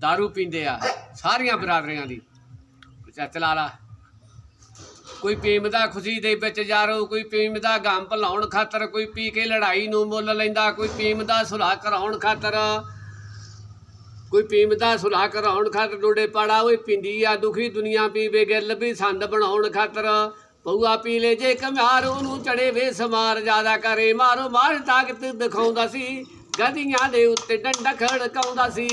दारू ਪੀਂਦੇ ਆ ਸਾਰੀਆਂ ਬਰਾਦਰੀਆਂ ਦੀ ਚੱਚ ਲਾ ਕੋਈ ਪੀਮ ਖੁਸ਼ੀ ਦੇ ਵਿੱਚ ਯਾਰੋ ਕੋਈ ਪੀਮ ਗਮ ਭਲਾਉਣ ਖਾਤਰ ਕੋਈ ਪੀ ਕੇ ਲੜਾਈ ਨੂੰ ਮੁੱਲ ਲੈਂਦਾ ਕੋਈ ਪੀਮ ਦਾ ਕਰਾਉਣ ਖਾਤਰ ਕੋਈ ਪੀਮ ਦਾ ਕਰਾਉਣ ਖਾਤਰ ਡੋਡੇ ਪਾੜਾ ਓਏ ਪਿੰਦੀ ਆ ਦੁਖੀ ਦੁਨੀਆ ਪੀਵੇ ਗਿੱਲ ਵੀ ਸੰਦ ਬਣਾਉਣ ਖਾਤਰ ਪਊਆ ਪੀ ਲੈ ਜੇ ਕਮਾਰ ਉਹਨੂੰ ਚੜੇ ਵੇ ਸਮਾਰ ਜ਼ਿਆਦਾ ਕਰੇ ਮਾਰੋ ਮਾਰ ਤਾਕਤ ਦਿਖਾਉਂਦਾ ਸੀ ਗਦੀਆਂ ਦੇ ਉੱਤੇ ਡੰਡਾ ਖੜਕਾਉਂਦਾ ਸੀ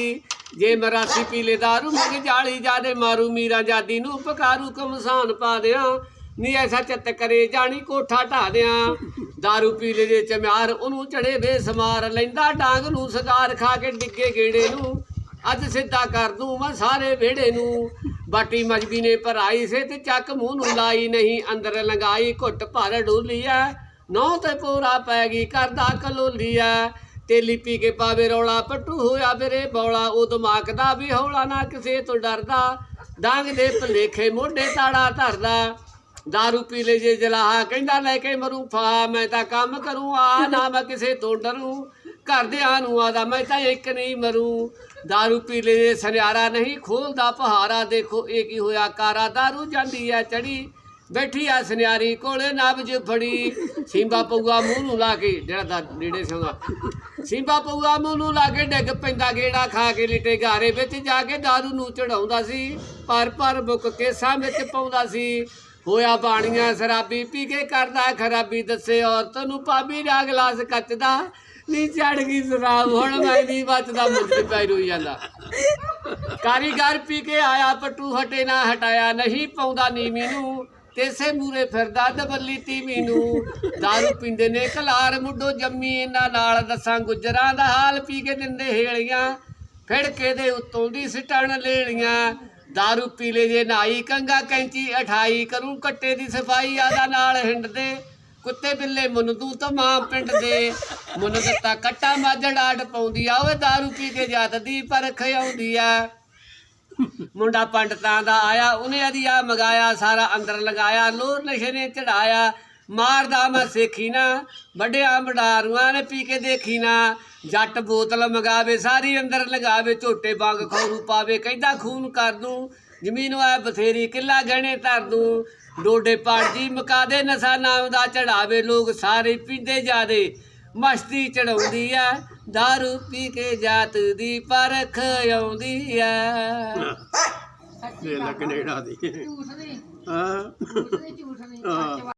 ਜੇ ਮਰਾਸੀ ਪੀਲੇ ਦਾਰੂ ਮੰਗ ਜਾਲੀ ਜਾਦੇ ਮਾਰੂ, ਮੀਰਾ ਜਾਦੀ ਨੂੰ ਪਕਾਰੂ ਕਮਸਾਨ ਪਾ ਦਿਆਂ। ਨੀ ਐਸਾ ਚਿੱਤ ਕਰੇ, ਜਾਣੀ ਕੋਠਾ ਢਾ ਦਿਆਂ। ਦਾਰੂ ਪੀ ਲੈ ਜੇ ਚਮਾਰ ਉਹਨੂੰ ਚੜੇ ਬੇਸਮਾਰ। ਲੈਂਦਾ ਡਾਂਗ ਨੂੰ ਸਗਾਰ ਖਾ ਕੇ ਡਿੱਗੇ ਗੇੜੇ ਨੂੰ। ਅੱਜ ਸਿੱਧਾ ਕਰ ਦੂੰ ਮੈਂ ਸਾਰੇ ਵਿਹੜੇ ਨੂੰ। ਬਾਟੀ ਮਜਬੀ ਨੇ ਭਰਾਈ ਸੇ ਤੇ ਚੱਕ ਮੂੰਹ ਨੂੰ ਲਾਈ ਨਹੀਂ। ਅੰਦਰ ਲੰਗਾਈ ਘੁੱਟ ਭਰ ਡੋਲੀ ਐ ਨੌ ਤੇ ਪੂਰਾ ਪੈ ਗਈ ਕਰਦਾ ਕਲੋਲੀ ਐ ਤੇਲੀ ਪੀ ਕੇ ਪਾਵੇ ਰੌਲਾ, ਪੱਟੂ ਹੋਇਆ ਵੀਰੇ ਬੌਲਾ। ਉਹ ਦਿਮਾਗ ਦਾ ਵੀ ਹੌਲਾ ਨਾ ਕਿਸੇ ਤੋਂ ਡਰਦਾ। ਡਾਂਗ ਦੇ ਭਲੇਖੇ ਮੋਢੇ ਤਾੜਾ ਧਰਦਾ। ਦਾਰੂ ਪੀ ਲੈ ਜੇ ਜਲਾਹਾ, ਕਹਿੰਦਾ ਲੈ ਕੇ ਮਰੂ ਫਾ। ਮੈਂ ਤਾਂ ਕੰਮ ਕਰੂੰ, ਆ ਨਾ ਮੈਂ ਕਿਸੇ ਤੋਂ ਡਰੂ। ਘਰਦਿਆਂ ਨੂੰ ਆਦਾ ਮੈਂ ਤਾਂ ਇੱਕ ਨਹੀਂ ਮਰੂ। ਦਾਰੂ ਪੀ ਲੈ ਜੇ, ਸੁਨਿਆਰਾ ਨਹੀਂ ਖੋਲਦਾ ਪਹਾਰਾ ਦੇਖੋ, ਇਹ ਕੀ ਹੋਇਆ? ਕਾਰਾ ਦਾਰੂ ਜਾਂਦੀ ਆ ਚੜੀ। ਬੈਠੀ ਆ ਸੁਨਿਆਰੀ ਕੋਲੇ ਨਬਜ ਫੜੀ। ਸਿੰਬਾ ਪਊਆ ਮੂੰਹ ਨੂੰ ਲਾ ਕੇ, ਜਿਹੜਾ ਦਾ ਨੇੜੇ ਸੌਂਦਾ ਸਿੰਬਾ ਪਊਆ ਮੂੰਹ ਨੂੰ ਲਾ ਕੇ ਡਿੱਗ ਪੈਂਦਾ ਗੇੜਾ ਖਾ ਕੇ ਲਿਟੇ ਘਾਰੇ ਵਿੱਚ ਜਾ ਕੇ ਦਾਰੂ ਨੂੰ ਚੜਾਉਂਦਾ ਸੀ। ਪਰ ਪਰ ਬੁੱਕ ਕੇਸਾਂ ਵਿੱਚ ਪਾਉਂਦਾ ਸੀ। ਹੋਇਆ ਬਾਣੀਆਂ ਸ਼ਰਾਬੀ, ਪੀ ਕੇ ਕਰਦਾ ਖਰਾਬੀ, ਦੱਸੇ ਔਰਤ ਨੂੰ ਪਾਬੀ ਦਾ ਗਲਾਸ ਕੱਚ ਦਾ ਨੀ ਚੜ ਗਈ ਸ਼ਰਾਬ, ਹੁਣ ਮੈਂ ਨਹੀਂ ਬਚਦਾ ਮੁੱਢ ਪੈ ਰੋਈ ਜਾਂਦਾ। ਕਾਰੀਗਰ ਪੀ ਕੇ ਆਇਆ, ਪੱਟੂ ਹਟੇ ਨਾ ਹਟਾਇਆ, ਨਹੀਂ ਪਾਉਂਦਾ ਨੀਵੀਂ ਨੂੰ। ਤੇਸੇ ਮੂਰੇ ਫਿਰਦਾ ਦਬੱਲੀ ਤੀਵੀ ਨੂੰ। ਦਾਰੂ ਪੀਂਦੇ ਨੇ ਕਲਾਰ ਮੁੱਢੋ ਜੰਮੀ ਇਹਨਾਂ ਨਾਲ। ਦੱਸਾਂ ਗੁਜਰਾਂ ਦਾ ਹਾਲ ਪੀ ਕੇ ਦਿੰਦੇ ਹੇਲੀਆਂ। ਫੜ ਕੇ ਦੇ ਉਤੋਂ ਦੀ ਸਟਣ ਲੈਣੀਆਂ ਦਾਰੂ ਪੀ ਲੈ ਜੇ ਨਾਈ ਕੰਗਾ ਕੈਂਚੀ ਅਠਾਈ ਕਰੂ ਕੱਟੇ ਦੀ ਸਫ਼ਾਈ ਆਦਾ ਨਾਲ ਹਿੰਡਦੇ। ਕੁੱਤੇ ਬਿੱਲੇ ਮੁੰਦੂ ਤਮਾਂ ਪਿੰਡ ਦੇ। ਮੁੰਦ ਦਿੱਤਾ ਕੱਟਾ ਮਾਜੜ ਆਟ ਪਾਉਂਦੀ ਆ। ਓਏ ਦਾਰੂ ਪੀ ਕੇ ਜਾਤ ਦੀ ਪਰਖ ਆਉਂਦੀ ਆ। ਮੁੰਡਾ ਪੰਡਤਾਂ ਦਾ ਆਇਆ, ਉਹਨੇ ਅਧਿਆ ਮਗਾਇਆ, ਸਾਰਾ ਅੰਦਰ ਲਗਾਇਆ, ਲੋਰ ਨਸ਼ੇ ਨੇ ਚੜਾਇਆ। ਮਾਰਦਾ ਮੈਂ ਸੇਖੀ ਨਾ, ਵੱਡਿਆਂ ਬਡਾਰੂਆਂ ਨੇ ਪੀ ਕੇ ਦੇਖੀ ਨਾ। ਜੱਟ ਬੋਤਲ ਮਗਾਵੇ, ਸਾਰੀ ਅੰਦਰ ਲਗਾਵੇ, ਝੋਟੇ ਵਾਂਗ ਖੌਰੂ ਪਾਵੇ, ਕਹਿੰਦਾ ਖੂਨ ਕਰ ਦੂੰ, ਜ਼ਮੀਨ ਆ ਬਥੇਰੀ ਕਿੱਲਾ ਗਹਿਣੇ ਧਰ ਦੂੰ। ਡੋਡੇ ਪਾੜਦੀ ਮਕਾ ਦੇ ਨਸ਼ਾ, ਨਾਮ ਦਾ ਚੜਾਵੇ, ਲੋਕ ਸਾਰੇ ਪੀਂਦੇ ਜਾਦੇ ਮਸਤੀ ਚੜਾਉਂਦੀ ਆ दारू ਪੀ ਕੇ ਜਾਤ ਦੀ ਪਰਖ ਆਉਂਦੀ ਆ ਇਹ ਲੱਗਣੇੜਾ ਦੀ। ਝੂਠ ਨਹੀਂ। ਹਾਂ। ਝੂਠ ਨਹੀਂ ਝੂਠ ਨਹੀਂ।